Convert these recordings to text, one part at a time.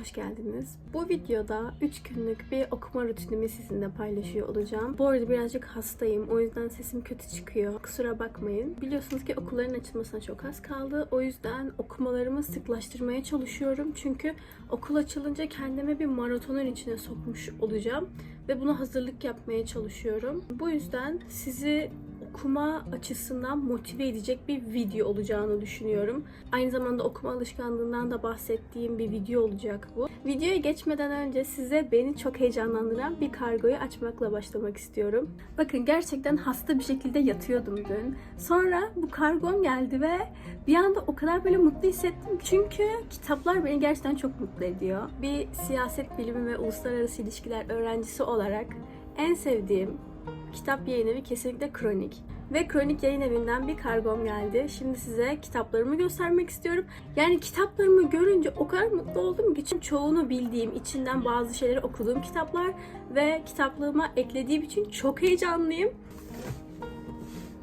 hoş geldiniz. Bu videoda 3 günlük bir okuma rutinimi sizinle paylaşıyor olacağım. Bu arada birazcık hastayım. O yüzden sesim kötü çıkıyor. Kusura bakmayın. Biliyorsunuz ki okulların açılmasına çok az kaldı. O yüzden okumalarımı sıklaştırmaya çalışıyorum. Çünkü okul açılınca kendimi bir maratonun içine sokmuş olacağım. Ve buna hazırlık yapmaya çalışıyorum. Bu yüzden sizi okuma açısından motive edecek bir video olacağını düşünüyorum. Aynı zamanda okuma alışkanlığından da bahsettiğim bir video olacak bu. Videoya geçmeden önce size beni çok heyecanlandıran bir kargoyu açmakla başlamak istiyorum. Bakın gerçekten hasta bir şekilde yatıyordum dün. Sonra bu kargom geldi ve bir anda o kadar böyle mutlu hissettim. Çünkü kitaplar beni gerçekten çok mutlu ediyor. Bir siyaset bilimi ve uluslararası ilişkiler öğrencisi olarak en sevdiğim kitap yayın evi kesinlikle Kronik. Ve Kronik yayın evinden bir kargom geldi. Şimdi size kitaplarımı göstermek istiyorum. Yani kitaplarımı görünce o kadar mutlu oldum ki çoğunu bildiğim, içinden bazı şeyleri okuduğum kitaplar ve kitaplığıma eklediğim için çok heyecanlıyım.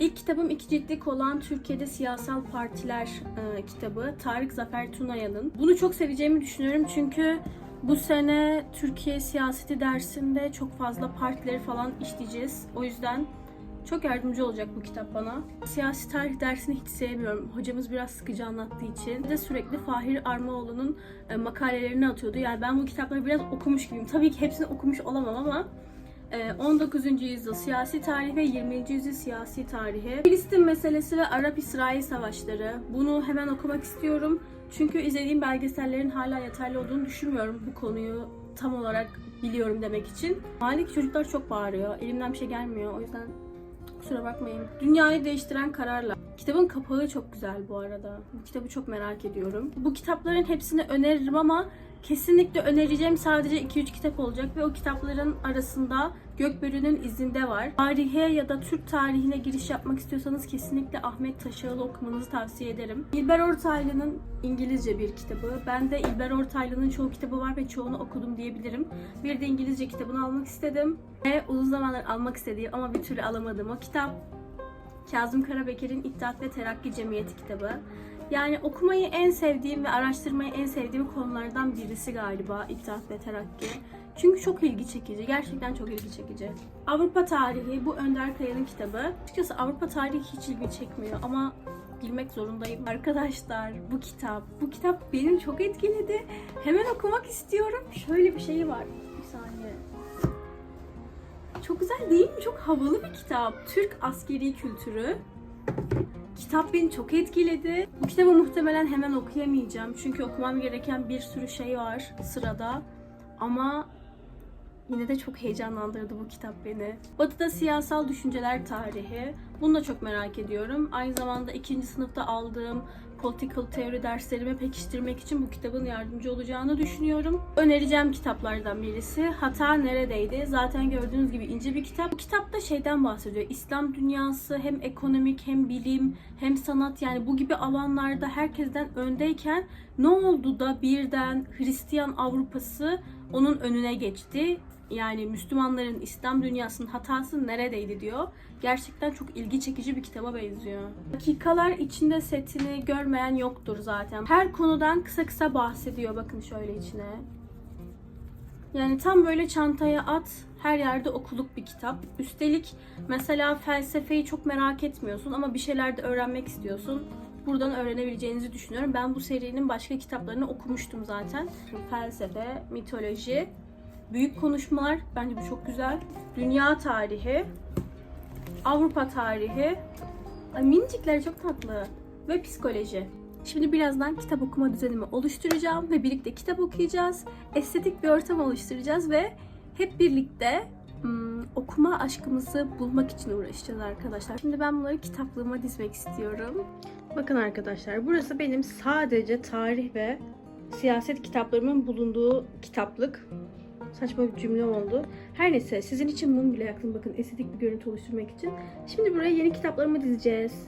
İlk kitabım iki ciltlik olan Türkiye'de Siyasal Partiler e, kitabı. Tarık Zafer Tunayal'ın. Bunu çok seveceğimi düşünüyorum çünkü bu sene Türkiye siyaseti dersinde çok fazla partileri falan işleyeceğiz. O yüzden çok yardımcı olacak bu kitap bana. Siyasi tarih dersini hiç sevmiyorum. Hocamız biraz sıkıcı anlattığı için. Bir de sürekli Fahir Armaoğlu'nun e, makalelerini atıyordu. Yani ben bu kitapları biraz okumuş gibiyim. Tabii ki hepsini okumuş olamam ama 19. yüzyıl siyasi tarihi ve 20. yüzyıl siyasi tarihi. Filistin meselesi ve Arap-İsrail savaşları. Bunu hemen okumak istiyorum. Çünkü izlediğim belgesellerin hala yeterli olduğunu düşünmüyorum bu konuyu tam olarak biliyorum demek için. Mahalledeki çocuklar çok bağırıyor. Elimden bir şey gelmiyor. O yüzden kusura bakmayın. Dünyayı değiştiren kararla. Kitabın kapağı çok güzel bu arada. Bu kitabı çok merak ediyorum. Bu kitapların hepsini öneririm ama kesinlikle önereceğim sadece 2-3 kitap olacak ve o kitapların arasında Gökbörü'nün izinde var. Tarihe ya da Türk tarihine giriş yapmak istiyorsanız kesinlikle Ahmet Taşağılı okumanızı tavsiye ederim. İlber Ortaylı'nın İngilizce bir kitabı. Ben de İlber Ortaylı'nın çoğu kitabı var ve çoğunu okudum diyebilirim. Bir de İngilizce kitabını almak istedim. Ve uzun zamandır almak istediğim ama bir türlü alamadığım o kitap Kazım Karabekir'in İttihat ve Terakki Cemiyeti kitabı. Yani okumayı en sevdiğim ve araştırmayı en sevdiğim konulardan birisi galiba İttihat ve Terakki. Çünkü çok ilgi çekici. Gerçekten çok ilgi çekici. Avrupa Tarihi bu Önder Kaya'nın kitabı. Açıkçası Avrupa Tarihi hiç ilgi çekmiyor ama bilmek zorundayım. Arkadaşlar bu kitap, bu kitap beni çok etkiledi. Hemen okumak istiyorum. Şöyle bir şey var. Bir saniye. Çok güzel değil mi? Çok havalı bir kitap. Türk askeri kültürü. Kitap beni çok etkiledi. Bu kitabı muhtemelen hemen okuyamayacağım. Çünkü okumam gereken bir sürü şey var sırada. Ama yine de çok heyecanlandırdı bu kitap beni. Batı'da siyasal düşünceler tarihi. Bunu da çok merak ediyorum. Aynı zamanda ikinci sınıfta aldığım political teori derslerimi pekiştirmek için bu kitabın yardımcı olacağını düşünüyorum. Önereceğim kitaplardan birisi. Hata Neredeydi? Zaten gördüğünüz gibi ince bir kitap. Bu kitapta şeyden bahsediyor. İslam dünyası hem ekonomik hem bilim hem sanat yani bu gibi alanlarda herkesten öndeyken ne oldu da birden Hristiyan Avrupası onun önüne geçti? Yani Müslümanların İslam dünyasının hatası neredeydi diyor. Gerçekten çok ilgi çekici bir kitaba benziyor. Dakikalar içinde setini görmeyen yoktur zaten. Her konudan kısa kısa bahsediyor bakın şöyle içine. Yani tam böyle çantaya at, her yerde okuluk bir kitap. Üstelik mesela felsefeyi çok merak etmiyorsun ama bir şeyler de öğrenmek istiyorsun. Buradan öğrenebileceğinizi düşünüyorum. Ben bu serinin başka kitaplarını okumuştum zaten. Felsefe, mitoloji, büyük konuşmalar bence bu çok güzel. Dünya tarihi, Avrupa tarihi. Ay minicikler çok tatlı. Ve psikoloji. Şimdi birazdan kitap okuma düzenimi oluşturacağım ve birlikte kitap okuyacağız. Estetik bir ortam oluşturacağız ve hep birlikte hmm, okuma aşkımızı bulmak için uğraşacağız arkadaşlar. Şimdi ben bunları kitaplığıma dizmek istiyorum. Bakın arkadaşlar burası benim sadece tarih ve siyaset kitaplarımın bulunduğu kitaplık. Saçma bir cümle oldu. Her neyse sizin için mum bile yaktım bakın estetik bir görüntü oluşturmak için. Şimdi buraya yeni kitaplarımı dizeceğiz.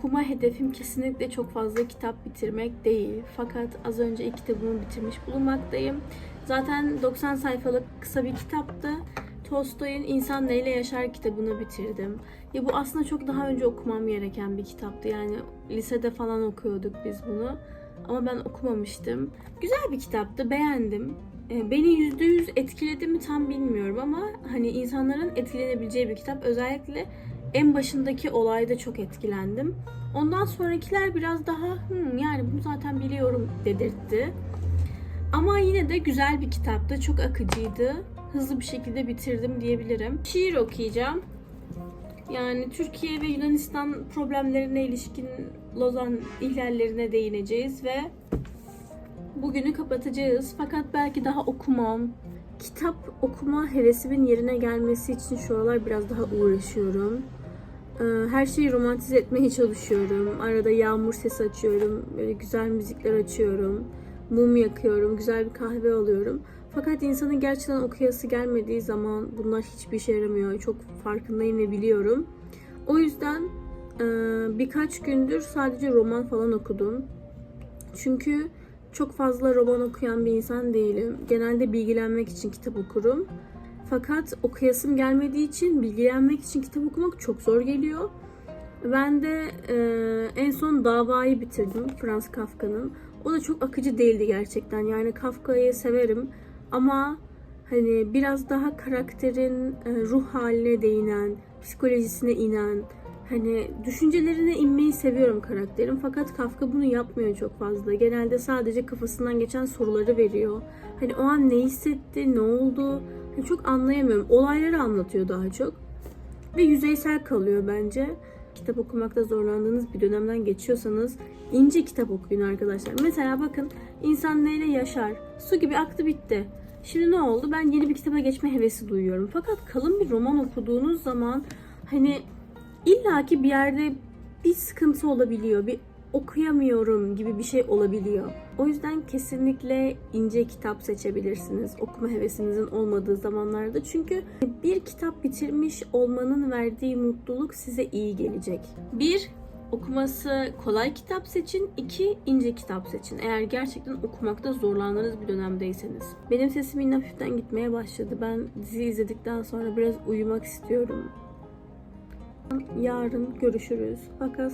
Okuma hedefim kesinlikle çok fazla kitap bitirmek değil. Fakat az önce ilk kitabımı bitirmiş bulunmaktayım. Zaten 90 sayfalık kısa bir kitaptı. Tolstoy'un İnsan Neyle Yaşar kitabını bitirdim. Ya bu aslında çok daha önce okumam gereken bir kitaptı. Yani lisede falan okuyorduk biz bunu. Ama ben okumamıştım. Güzel bir kitaptı, beğendim. E, Beni yüzde yüz etkiledi mi tam bilmiyorum ama hani insanların etkilenebileceği bir kitap. Özellikle en başındaki olayda çok etkilendim. Ondan sonrakiler biraz daha "Hmm, yani bunu zaten biliyorum dedirtti. Ama yine de güzel bir kitaptı. Çok akıcıydı. Hızlı bir şekilde bitirdim diyebilirim. Şiir okuyacağım. Yani Türkiye ve Yunanistan problemlerine ilişkin Lozan ihlallerine değineceğiz ve bugünü kapatacağız. Fakat belki daha okumam, kitap okuma hevesimin yerine gelmesi için şu aralar biraz daha uğraşıyorum. Ee, Her şeyi romantize etmeye çalışıyorum. Arada yağmur sesi açıyorum, böyle güzel müzikler açıyorum. Mum yakıyorum, güzel bir kahve alıyorum. Fakat insanın gerçekten okuyası gelmediği zaman bunlar hiçbir işe yaramıyor. Çok farkındayım ve biliyorum. O yüzden e, birkaç gündür sadece roman falan okudum. Çünkü çok fazla roman okuyan bir insan değilim. Genelde bilgilenmek için kitap okurum. Fakat okuyasım gelmediği için bilgilenmek için kitap okumak çok zor geliyor. Ben de e, en son Davayı bitirdim Franz Kafka'nın. O da çok akıcı değildi gerçekten. Yani Kafka'yı severim ama hani biraz daha karakterin e, ruh haline değinen, psikolojisine inen, hani düşüncelerine inmeyi seviyorum karakterin. Fakat Kafka bunu yapmıyor çok fazla. Genelde sadece kafasından geçen soruları veriyor. Hani o an ne hissetti, ne oldu? Çok anlayamıyorum. Olayları anlatıyor daha çok. Ve yüzeysel kalıyor bence. Kitap okumakta zorlandığınız bir dönemden geçiyorsanız ince kitap okuyun arkadaşlar. Mesela bakın insan neyle yaşar? Su gibi aktı bitti. Şimdi ne oldu? Ben yeni bir kitaba geçme hevesi duyuyorum. Fakat kalın bir roman okuduğunuz zaman hani illaki bir yerde bir sıkıntı olabiliyor. Bir okuyamıyorum gibi bir şey olabiliyor. O yüzden kesinlikle ince kitap seçebilirsiniz okuma hevesinizin olmadığı zamanlarda. Çünkü bir kitap bitirmiş olmanın verdiği mutluluk size iyi gelecek. Bir, okuması kolay kitap seçin. iki ince kitap seçin. Eğer gerçekten okumakta zorlandığınız bir dönemdeyseniz. Benim sesim yine hafiften gitmeye başladı. Ben dizi izledikten sonra biraz uyumak istiyorum. Yarın görüşürüz. Fakat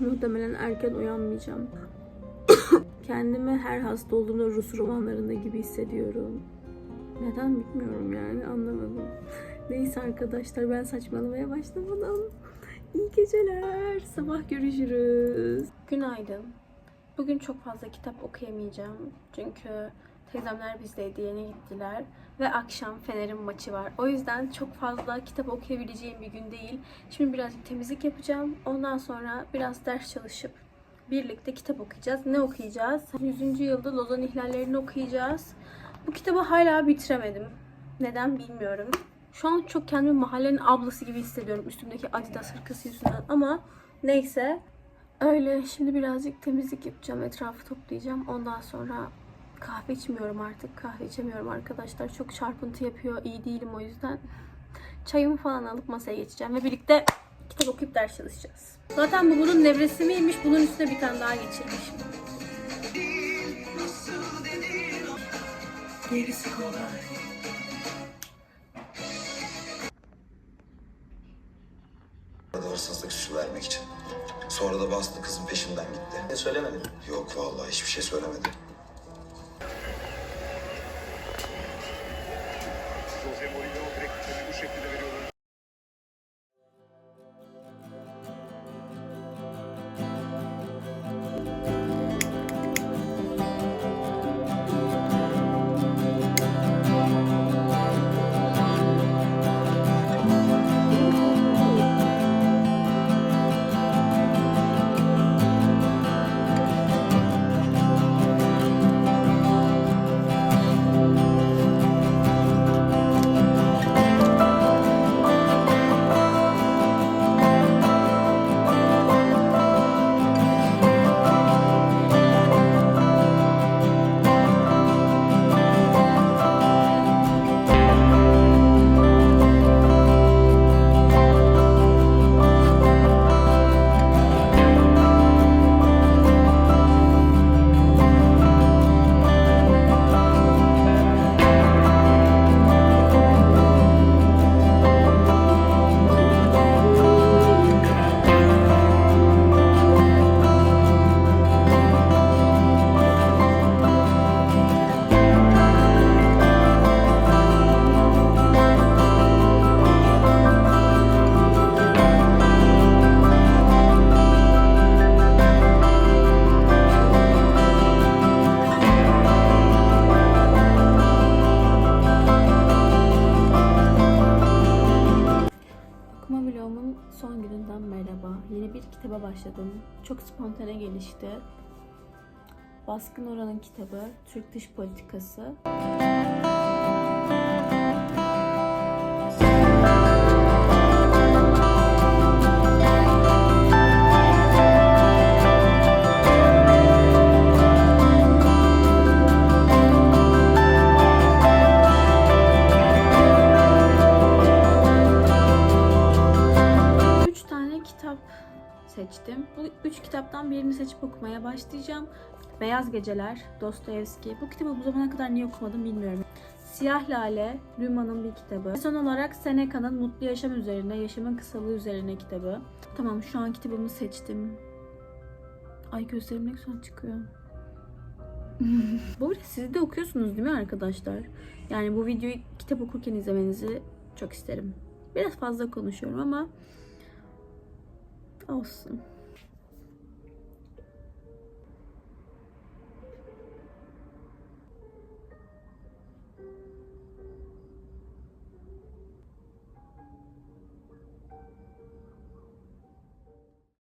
muhtemelen erken uyanmayacağım. Kendimi her hasta olduğumda Rus romanlarında gibi hissediyorum. Neden bilmiyorum yani anlamadım. Neyse arkadaşlar ben saçmalamaya başlamadım. İyi geceler. Sabah görüşürüz. Günaydın. Bugün çok fazla kitap okuyamayacağım. Çünkü teyzemler bizdeydi yeni gittiler. Ve akşam Fener'in maçı var. O yüzden çok fazla kitap okuyabileceğim bir gün değil. Şimdi birazcık temizlik yapacağım. Ondan sonra biraz ders çalışıp birlikte kitap okuyacağız. Ne okuyacağız? 100. yılda Lozan ihlallerini okuyacağız. Bu kitabı hala bitiremedim. Neden bilmiyorum. Şu an çok kendimi mahallenin ablası gibi hissediyorum üstümdeki Adidas hırkası yüzünden ama neyse. Öyle şimdi birazcık temizlik yapacağım, etrafı toplayacağım. Ondan sonra kahve içmiyorum artık. Kahve içemiyorum arkadaşlar. Çok çarpıntı yapıyor. iyi değilim o yüzden. Çayımı falan alıp masaya geçeceğim ve birlikte kitap okuyup ders çalışacağız. Zaten bu bunun nevresi miymiş? Bunun üstüne bir tane daha geçirmişim. Gerisi kolay. hırsızlık süsü vermek için. Sonra da bastı kızın peşinden gitti. Ne söylemedin? Yok vallahi hiçbir şey söylemedi. Jose Mourinho direkt bu şekilde veriyorlar. Kitaba başladım. Çok spontane gelişti. Baskın Oran'ın kitabı Türk Dış Politikası. Seçtim. Bu üç kitaptan birini seçip okumaya başlayacağım. Beyaz Geceler, Dostoyevski. Bu kitabı bu zamana kadar niye okumadım bilmiyorum. Siyah Lale, Rüma'nın bir kitabı. Ve son olarak Seneca'nın Mutlu Yaşam üzerine, yaşamın kısalığı üzerine kitabı. Tamam şu an kitabımı seçtim. Ay gözlerim ne güzel çıkıyor. bu arada siz de okuyorsunuz değil mi arkadaşlar? Yani bu videoyu kitap okurken izlemenizi çok isterim. Biraz fazla konuşuyorum ama 笑死。